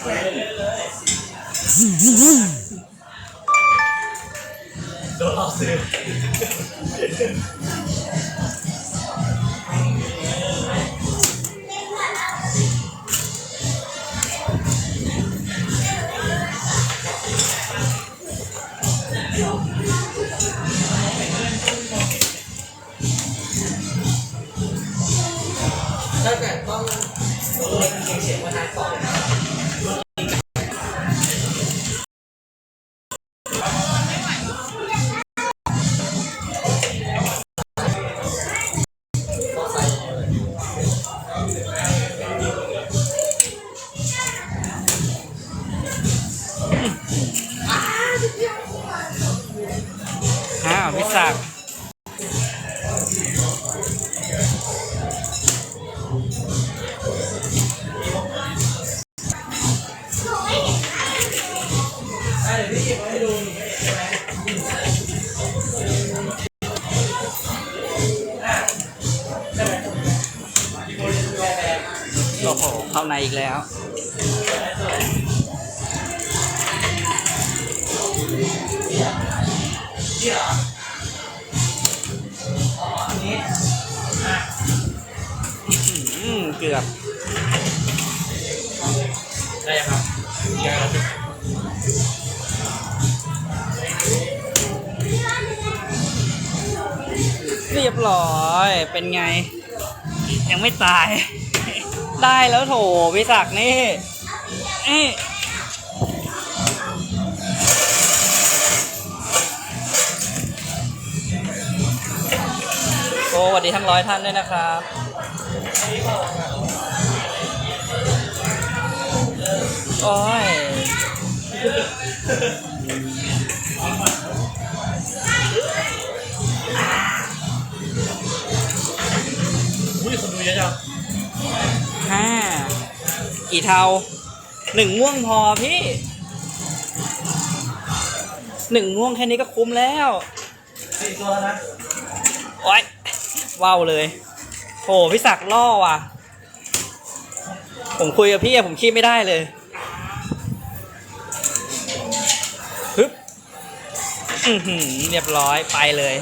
โดนเราซื้อถ้าเกิดต้องเล็งเฉียงๆมาทางสองอ้าวพี่อะเดี๋ยวพี่เก็บไว้ให้ดูโอ้โหเข้าในอีกแล้วอื เกือบได้ยังครับยังครับเรียบร้อย เป็นไง ยังไม่ตาย ได้แล้วโถพี่ศักดิ์นี่เอ้ยโอ้สวัสดีทั้งร้อยท่านด้วยนะครับ โอ้ยอุ้ยคนดูเยอะจังห้ากี่เทาหนึ่งม่วงพอพี่หนึ่งม่วงแค่นี้ก็คุ้มแล้วสี่ตัวแล้วนะ โอ้ยว้าวเลย โหพี่ศักดิ์ล่อว่ะ ผมคุยกับพี่อะผมขี้ไม่ได้เลยฮึบอือหือเรียบร้อยไปเลย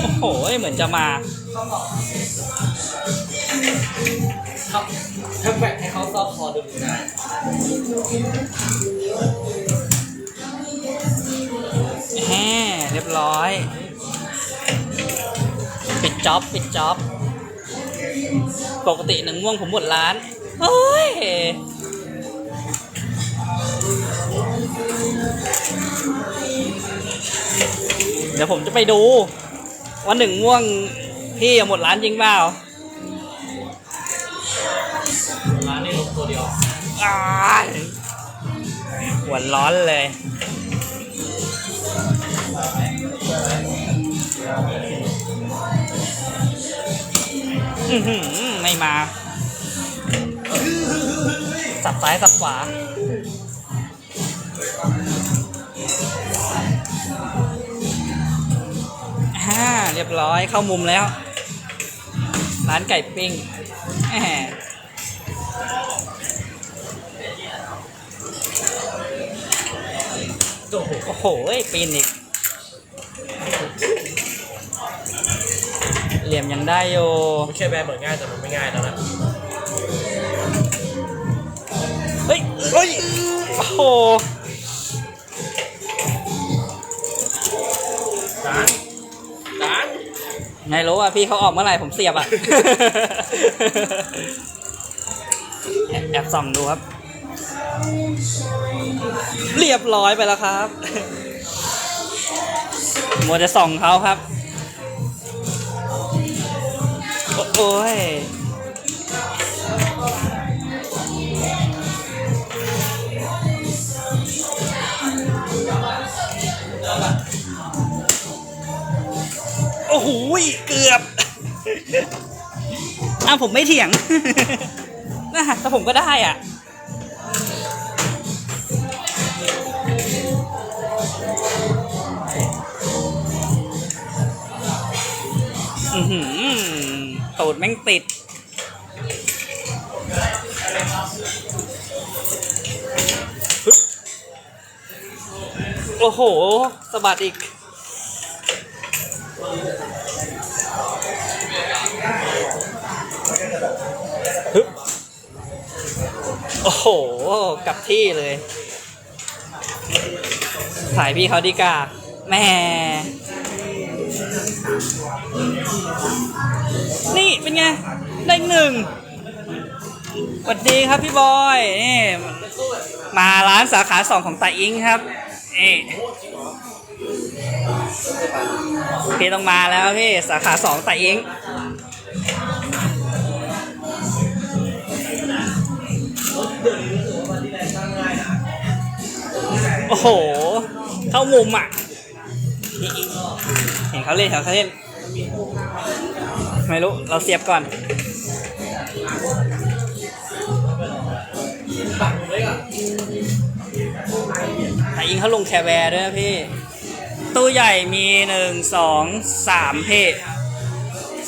โอ้โห เหมือนจะมาครับถ้าแบ่งให้เขาซอกคอดูนะ แฮ่เรียบร้อย ปิดจ็อบปิดจ็อบ ปกติหนึ่งม่วงผมหมดร้านเฮ้ยเดี๋ยวผมจะไปดูว่าหนึ่งม่วงพี่หมดร้านจริงเปล่าร้านนี้ลงตัวเดียวอ้ายหัวร้อนเลยอือหือ ไม่มา สับซ้ายสับขวาฮ่าเรียบร้อยเข้ามุมแล้ว ร้านไก่ปิ้งโอ้โหปีนอีก ยมยังได้โยไม่ใช่แบร์เหมือนง่ายแต่มันไม่ง่ายแล้วนะเฮ้ยเฮ้ยโอ้โหจานจานไงรู้อะพี่เขาออกเมื่อไหร่ผมเสียบอะ แอบแอบส่องดูครับ เรียบร้อยไปแล้วครับ มัวจะส่องเขาครับ โอโอ้ยโอ้โหเกือบ อะผมไม่เถียงนะแต่ผมก็ได้อะ ตูดแม่งติด โอ้โหสะบัดอีก โอ้โห กลับที่เลยถ่ายพี่เขาดีกาแม่ นี่เป็นไง ได้หนึ่งสวัสดีครับพี่บอยนี่มาร้านสาขาสองของตาอิงครับนี่พี่ต้องมาแล้วพี่ สาขาสองตาอิงโอ้โห เข้ามุมอะ เห็นเขาเล่นเห็นเขาเล่น ไม่รู้ เราเสียบก่อนแต่อิงเขาลงแคร์แวร์ด้วยนะพี่ ตู้ใหญ่มีหนึ่งสองสามพี่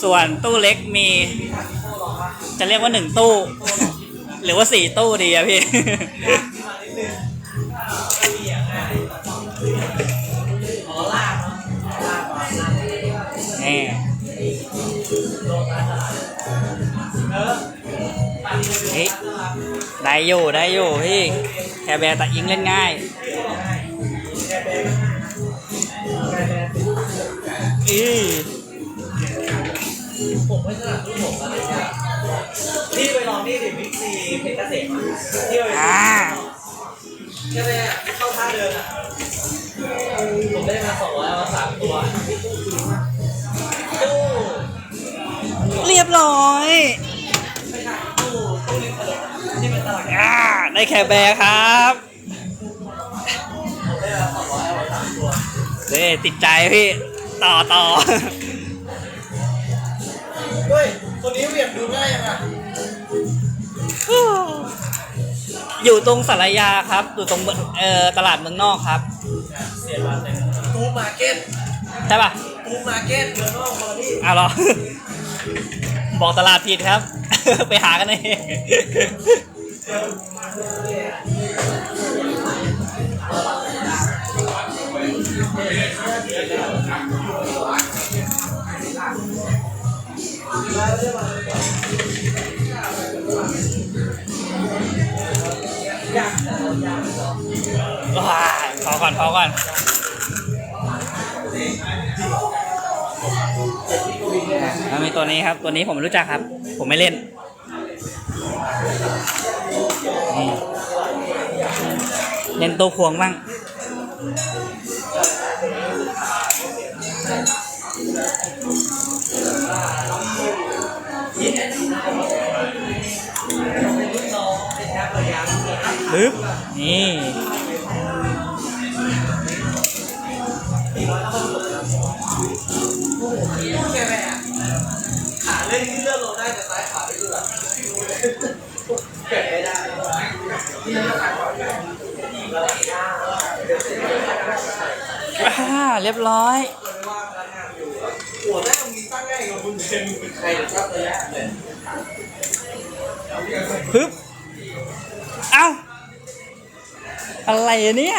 ส่วนตู้เล็กมี จะเรียกว่าหนึ่งตู้ หรือว่าสี่ตู้ดีอะพี่ ได้อยู่ได้อยู่พี่แคร์แบร์ตัดยิงเล่นง่ายอีผมไม่ถนัดลูกผมอะไรเนี่ยพี่ไปลองนี่ดิบิ๊กซีเพชรเกษมอะที่ไปอ่าใช่ไหมอะที่เข้าท่าเดินอะผมได้มาสองร้อยเอามาสามตัวตู้เรียบร้อย ได้แคร์แบร์ครับผมได้มาสองร้อยเอามาสามตัวเฮ้ยติดใจพี่ ต่อต่อเฮ้ยตัวนี้เหวี่ยงดูง่ายยังอะอยู่ตรงสารยาครับ อยู่ตรงเอ่อตลาดเมืองนอกครับ เสียบาทเลยกูมาร์เก็ตใช่ปะกูมาร์เก็ตเมืองนอกคนละที่เอาเหรอ บอกตลาดผิดครับ ไปหากันเอง ว้ายพอก่อนพอก่อนแล้วมีตัวนี้ครับ ตัวนี้ผมไม่รู้จักครับ ผมไม่เล่น เล่นตัวพวงบ้างปึ๊บนี่ เรียบร้อยหัวแม่มึงตั้งง่ายกับมึงเป็นมึงเป็นใครเดี๋ยวครับระยะเลยปึ๊บเอ้าอะไรเนี่ย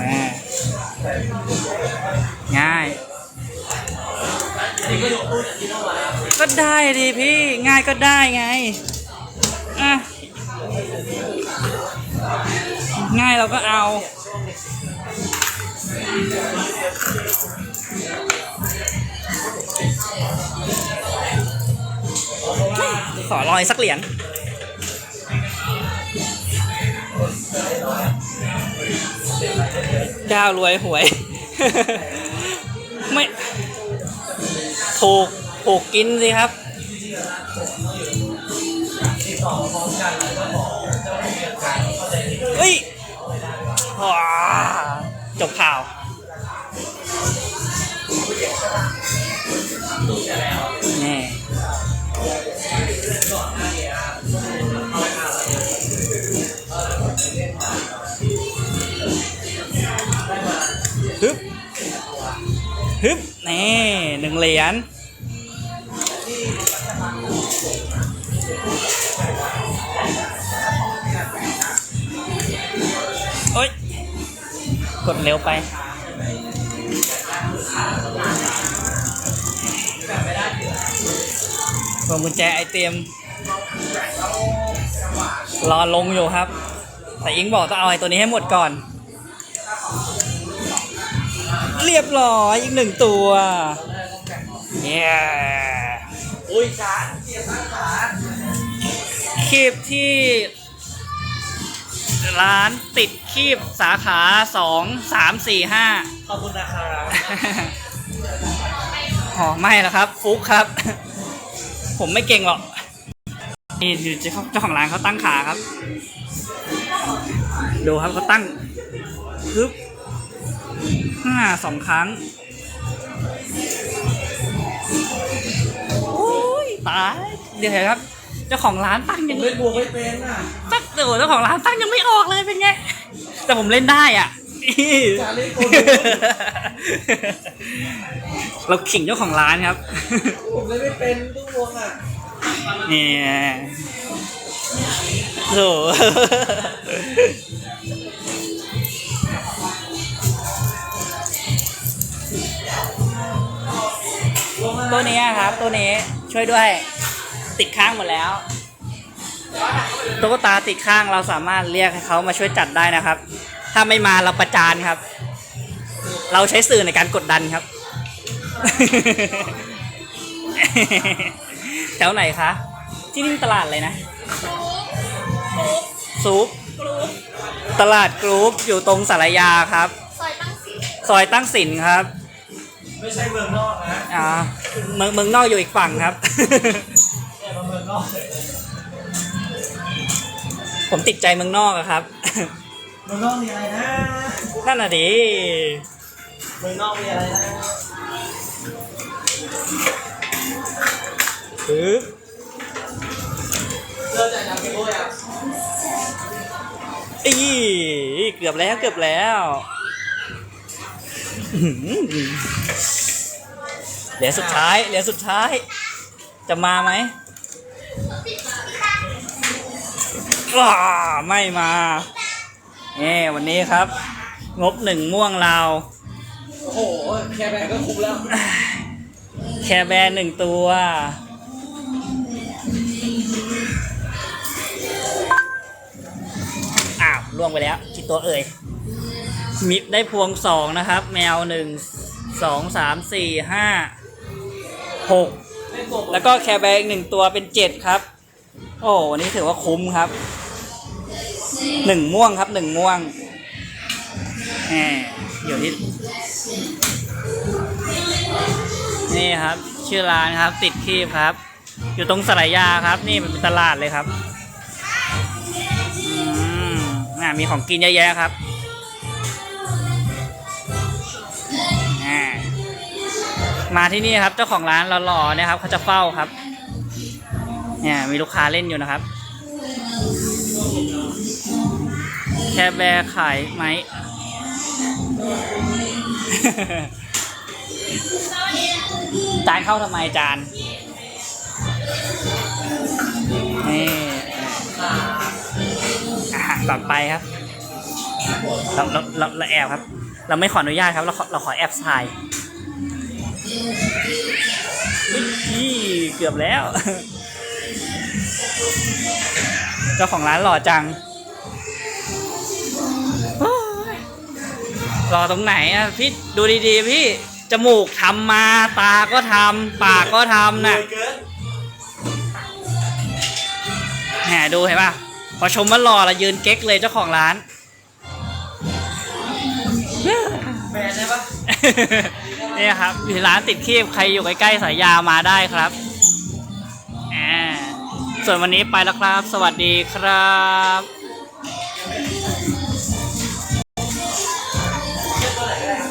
อ่ง่าย ก็ได้ดิพี่ง่ายก็ได้ไงอะง่ายเราก็เอา ขอรอยสักเหรียญเจ้ารวยหวย ไม่ ถูก ปลูกกินสิครับเฮ้ยจบข่าวแน่ฮึบฮึบนี่หนึ่งเหรียญ โอ๊ย กดเร็วไปพวงกุญแจไอเต็มรอลงอยู่ครับ แต่อิงบอกต้องเอาไอตัวนี้ให้หมดก่อน เรียบร้อยอีกหนึ่งตัวเย้ อุ้ยจานเกียร์ตั้งขาคลิปที่ ร้านติดคีบสาขาสองสามสี่ห้าขอบคุณนะครับอ๋อไม่แล้วครับ ฟุกครับ ผมไม่เก่งหรอกนี่คือเจ้าของเจ้าของร้านเขาตั้งขาครับ ดูครับเขาตั้งปึ๊บห้าสองครั้งโอ้ย ตายเดี๋ยวครับ เจ้าของร้านตั้งยังเล่นบวกไม่เป็นอะตั้งเดี๋ยวเจ้าของร้านตั้งยังไม่ออกเลยเป็นไง แต่ผมเล่นได้อะจานเล่นโกนเราขิงเจ้าของร้านครับ ผมเล่นไม่เป็นตู้วงอะนี่โถตัวนี้ครับตัวนี้ ช่วยด้วย ติดข้างหมดแล้วตุ๊กตาติดข้างเราสามารถเรียกให้เขามาช่วยจัดได้นะครับ ถ้าไม่มาเราประจานครับ เราใช้สื่อในการกดดันครับ แถวไหนคะ ที่นี่ตลาดอะไรนะซุปตลาดกรุ๊ปอยู่ตรงสารยาครับ ซอยตั้งสีซอยตั้งสินครับ ไม่ใช่เมืองนอกนะอ่าเมืองเมืองนอกอยู่อีกฝั่งครับ แต่มาเมืองนอกเลยผมติดใจเมืองนอกอะครับ เมืองนอกมีอะไรนะ นั่นน่ะดิเมืองนอกมีอะไรนะปึ๊บเริ่มจากยังพี่โอ้ยอะอีเกือบแล้วเกือบแล้วอื้อหือ เหลือสุดท้าย เหลือสุดท้าย จะมาไหมว้าไม่มาเน่วันนี้ครับ งบหนึ่งม่วงเราโอ้โห แค่แบกก็คุ้มแล้ว แคร์แบร์หนึ่งตัว อ้าวล่วงไปแล้วกี่ตัวเอ่ย มิได้พวงสองนะครับ แมวหนึ่งสองสามสี่ห้าหกแล้วก็แคร์แบร์อีกหนึ่งตัวเป็นเจ็ดครับ โอ้วันนี้ถือว่าคุ้มครับหนึ่งม่วงครับหนึ่งม่วงแหมอยู่ที่นี่ครับ ชื่อร้านครับ ติดคีบครับ อยู่ตรงสระยาครับ นี่มันเป็นตลาดเลยครับ อืมอ่ามีของกินเยอะแยะครับ มาที่นี่ครับ เจ้าของร้านหล่อๆเนี่ยครับเขาจะเฝ้าครับ เนี่ยมีลูกค้าเล่นอยู่นะครับ แคร์แบร์ขายไหม จานเข้าทำไมจานนี่ต่อไปครับเราเราเราแอบครับ เราไม่ขออนุญาตครับ เราขอเราขอแอบถ่าย นี่เกือบแล้ว เจ้าของร้านหล่อจังโอ้ยรอตรงไหนอะพี่ดูดีๆ พี่จมูกทำมา ตาก็ทำปากก็ทำน่ะรวยเกินแหมดูเห็นป่ะ พอชมว่าหล่อแล้วยืนเก๊กเลยเจ้าของร้านแบนได้ปะ นี่ครับอยู่ร้านติดคีบใครอยู่ใกล้ๆสายยามาได้ครับอ่าส่วนวันนี้ไปแล้วครับ สวัสดีครับ